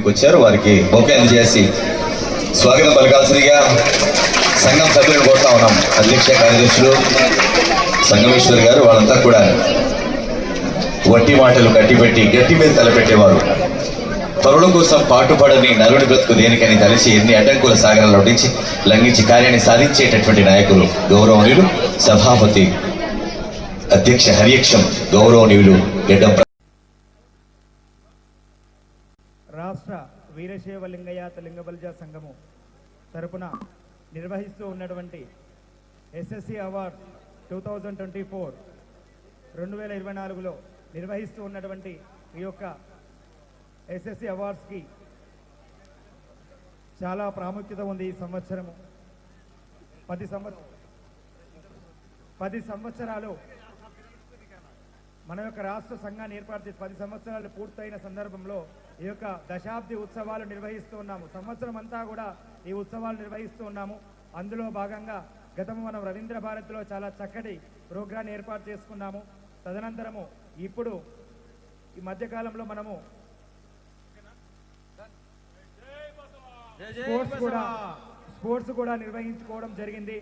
వేదికకు వచ్చారు. వారికి బొకే అందజేసి స్వాగతం పలకాల్సిందిగా సంఘం సభ్యులను కోరుతా ఉన్నాం. అధ్యక్ష కార్యదర్శులు సంగమేశ్వర్ గారు వాళ్ళంతా కూడా వట్టి మాటలు కట్టిపెట్టి గట్టి మీద తలపెట్టేవారు. పరుల కోసం పాటుపడని నరుని బ్రతుకు దేనికని తలిసి ఎన్ని అడ్డంకుల సాగరాలు ఒడించి లంఘించి కార్యాన్ని సాధించేటటువంటి నాయకులు గౌరవనీయులు సభాపతి అధ్యక్ష హరియక్షం గౌరవనీయులు గడ్డం రాష్ట్ర వీరశైవ లింగయాత లింగబలిజ సంఘము తరపున నిర్వహిస్తూ ఉన్నటువంటి SSC award two thousand twenty four రెండు వేల ఇరవై నాలుగులో నిర్వహిస్తూ ఉన్నటువంటి ఈ యొక్క ఎస్ఎస్సి అవార్డ్స్కి చాలా ప్రాముఖ్యత ఉంది ఈ సంవత్సరము. పది సంవత్సరం పది సంవత్సరాలు మన యొక్క రాష్ట్ర సంఘాన్ని ఏర్పాటు చేసి పది సంవత్సరాలు పూర్తయిన సందర్భంలో ఈ యొక్క దశాబ్ది ఉత్సవాలు నిర్వహిస్తూ ఉన్నాము. సంవత్సరం అంతా కూడా ఈ ఉత్సవాలు నిర్వహిస్తూ ఉన్నాము. అందులో భాగంగా గతము మనం రవీంద్ర భారతిలో చాలా చక్కటి ప్రోగ్రాం ఏర్పాటు చేసుకున్నాము. తదనంతరము ఇప్పుడు ఈ మధ్యకాలంలో మనము స్పోర్ట్స్ కూడా స్పోర్ట్స్ కూడా నిర్వహించుకోవడం జరిగింది.